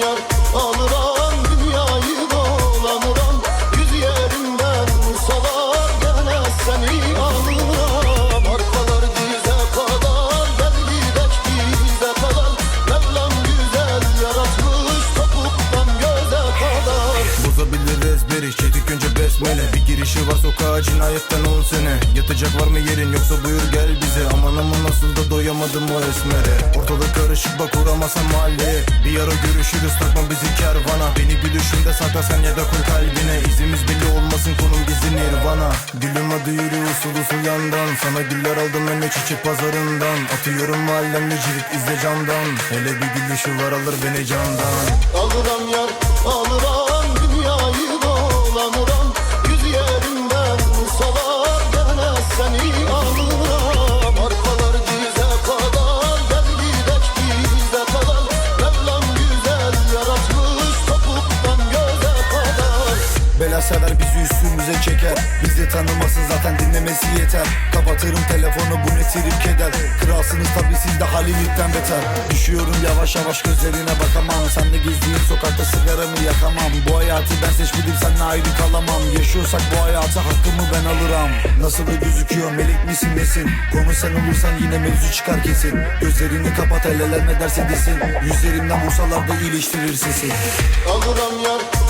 yar besmele Bir girişi var sokağa cinayetten 10 sene Yatacak var mı yerin yoksa buyur gel bize. Aman aman nasıl da doyamadım o esmere. Ortalık karışık bak uğramasam mahalleye. Bir ara görüşürüz takma bizi kervana. Beni gülüşünde sakla sen ya da koy kalbine. İzimiz belli olmasın konum gizli nirvana. Gülüm adı yürü usul usul yandan. Sana güller aldım ben çiçek pazarından. Atıyorum mahallemde cirit izle camdan Hele bir gülüşü var alır beni candan. Alırım yar sever bizi üstümüze çeker. Bizi tanımasın zaten dinlemesi yeter. Kapatırım telefonu bu ne trip keder. Kralsınız tabi siz de Halil'likten beter. Düşüyorum yavaş yavaş gözlerine bakamam. Senle gezdiğim sokakta sigaramı yakamam. Bu hayatı ben seçmedim seninle ayrı kalamam. Yaşıyorsak bu hayatı hakkımı ben alırım. Nasıl da gözüküyor melek misin nesin? Konu sen olursan yine mevzu çıkar kesin. Gözlerini kapat el ele ne derse desin. Yüzlerimden vursalar iyileştirir sesin Alırım yar